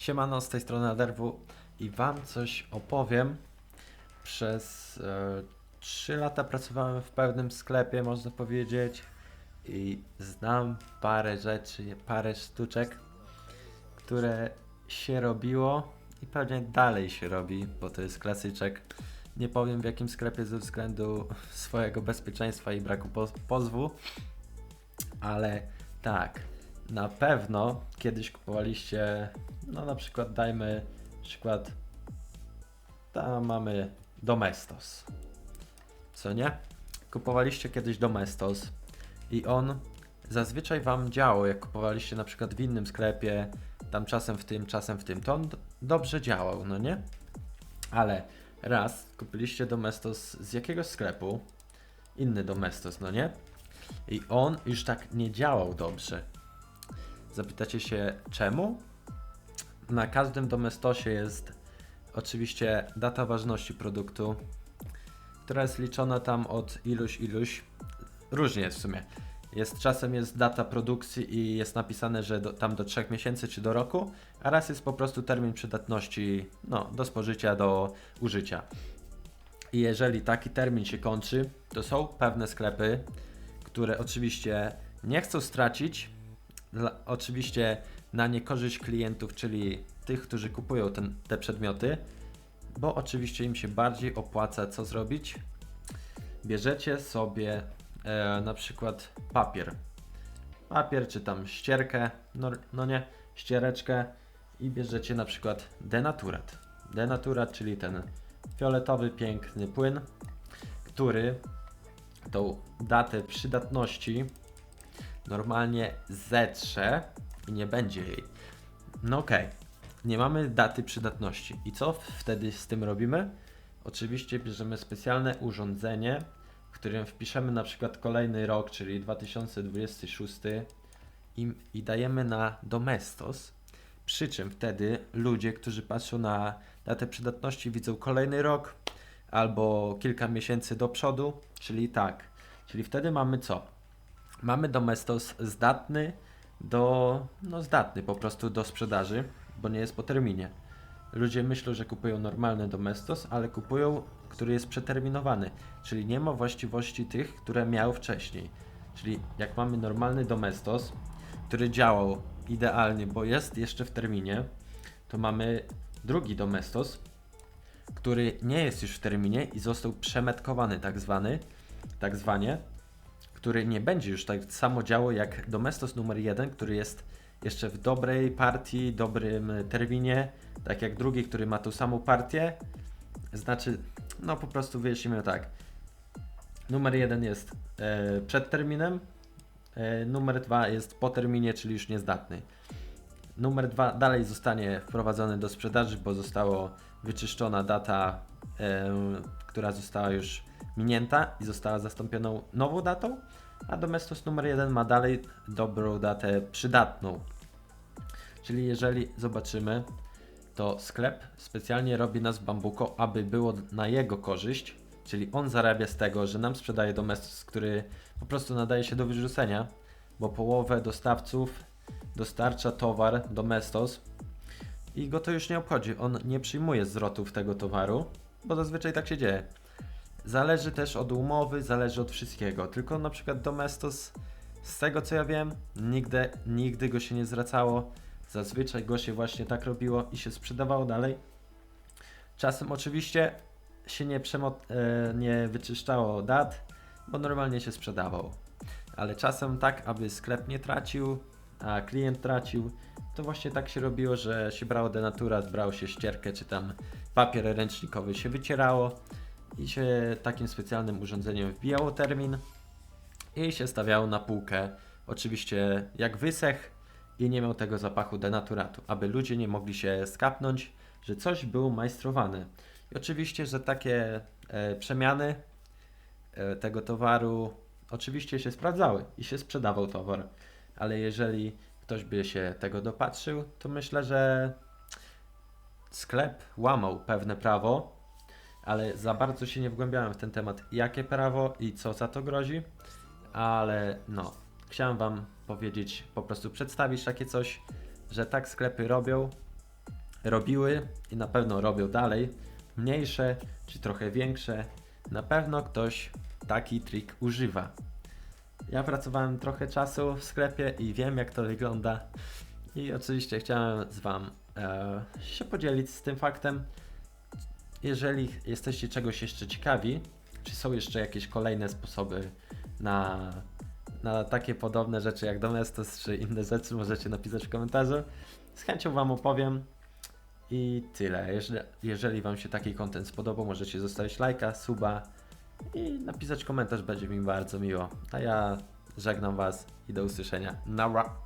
Siemano, z tej strony Aderwu i Wam coś opowiem. Przez e, 3 lata pracowałem w pewnym sklepie, można powiedzieć, i znam parę rzeczy, parę sztuczek, które się robiło i pewnie dalej się robi, bo to jest klasyczek. Nie powiem w jakim sklepie ze względu swojego bezpieczeństwa i braku po pozwu, ale tak, na pewno kiedyś kupowaliście, no na przykład dajmy przykład, tam mamy Domestos, co nie? Kupowaliście kiedyś Domestos i on zazwyczaj wam działał, jak kupowaliście na przykład w innym sklepie, tam czasem w tym, czasem w tym, to on dobrze działał, no nie? Ale raz kupiliście Domestos z jakiegoś sklepu, inny Domestos, no nie? I on już tak nie działał dobrze. Zapytacie się czemu? Na każdym domestosie jest oczywiście data ważności produktu, która jest liczona tam od iluś, iluś. Różnie jest w sumie. Jest, czasem jest data produkcji i jest napisane, że do, tam do 3 miesięcy czy do roku, a raz jest po prostu termin przydatności no, do spożycia, do użycia. I jeżeli taki termin się kończy, to są pewne sklepy, które oczywiście nie chcą stracić, dla, oczywiście na niekorzyść klientów, czyli tych, którzy kupują ten, te przedmioty, bo oczywiście im się bardziej opłaca co zrobić. Bierzecie sobie e, na przykład papier. Papier czy tam ścierkę, no, no nie, ściereczkę i bierzecie na przykład denaturat. Denaturat, czyli ten fioletowy, piękny płyn, który tą datę przydatności normalnie zetrze i nie będzie jej. No okej, nie mamy daty przydatności. I co wtedy z tym robimy? Oczywiście bierzemy specjalne urządzenie, w którym wpiszemy na przykład kolejny rok, czyli 2026 i, i dajemy na Domestos. Przy czym wtedy ludzie, którzy patrzą na datę przydatności, widzą kolejny rok albo kilka miesięcy do przodu, czyli tak. Czyli wtedy mamy co? Mamy Domestos zdatny do, no zdatny po prostu do sprzedaży, bo nie jest po terminie. Ludzie myślą, że kupują normalny Domestos, ale kupują, który jest przeterminowany, czyli nie ma właściwości tych, które miał wcześniej. Czyli jak mamy normalny Domestos, który działał idealnie, bo jest jeszcze w terminie, to mamy drugi Domestos, który nie jest już w terminie i został przemetkowany tak zwany, tak zwanie, który nie będzie już tak samo działał jak Domestos numer 1, który jest jeszcze w dobrej partii, dobrym terminie, tak jak drugi, który ma tą samą partię. Znaczy, no po prostu wyjaśnimy tak. Numer 1 jest e, przed terminem, e, numer 2 jest po terminie, czyli już niezdatny. Numer 2 dalej zostanie wprowadzony do sprzedaży, bo została wyczyszczona data, e, która została już minięta i została zastąpiona nową datą, a Domestos numer 1 ma dalej dobrą datę przydatną. Czyli jeżeli zobaczymy, to sklep specjalnie robi nas bambuko, aby było na jego korzyść, czyli on zarabia z tego, że nam sprzedaje Domestos, który po prostu nadaje się do wyrzucenia, bo połowę dostawców dostarcza towar Domestos i go to już nie obchodzi. On nie przyjmuje zwrotów tego towaru, bo zazwyczaj tak się dzieje. Zależy też od umowy, zależy od wszystkiego. Tylko na przykład Domestos, z tego co ja wiem, nigdy, nigdy go się nie zwracało. Zazwyczaj go się właśnie tak robiło i się sprzedawało dalej. Czasem oczywiście się nie, e, nie wyczyszczało dat, bo normalnie się sprzedawał. Ale czasem tak, aby sklep nie tracił, a klient tracił, to właśnie tak się robiło, że się brało denaturat, brało się ścierkę czy tam papier ręcznikowy się wycierało i się takim specjalnym urządzeniem wbijało termin i się stawiało na półkę. Oczywiście jak wysech i nie miał tego zapachu denaturatu, aby ludzie nie mogli się skapnąć, że coś było majstrowane. I oczywiście, że takie e, przemiany e, tego towaru oczywiście się sprawdzały i się sprzedawał towar, ale jeżeli ktoś by się tego dopatrzył, to myślę, że sklep łamał pewne prawo, ale za bardzo się nie wgłębiałem w ten temat, jakie prawo i co za to grozi, ale no, chciałem Wam powiedzieć, po prostu przedstawić takie coś, że tak sklepy robią robiły i na pewno robią dalej, mniejsze czy trochę większe, na pewno ktoś taki trik używa. Ja pracowałem trochę czasu w sklepie i wiem jak to wygląda. I oczywiście chciałem z Wam e, się podzielić z tym faktem. Jeżeli jesteście czegoś jeszcze ciekawi, czy są jeszcze jakieś kolejne sposoby na, na takie podobne rzeczy jak Domestos czy inne rzeczy, możecie napisać w komentarzu. Z chęcią Wam opowiem. I tyle. Jeżeli, jeżeli Wam się taki content spodobał, możecie zostawić lajka, suba i napisać komentarz, będzie mi bardzo miło. A ja żegnam Was i do usłyszenia. Nara!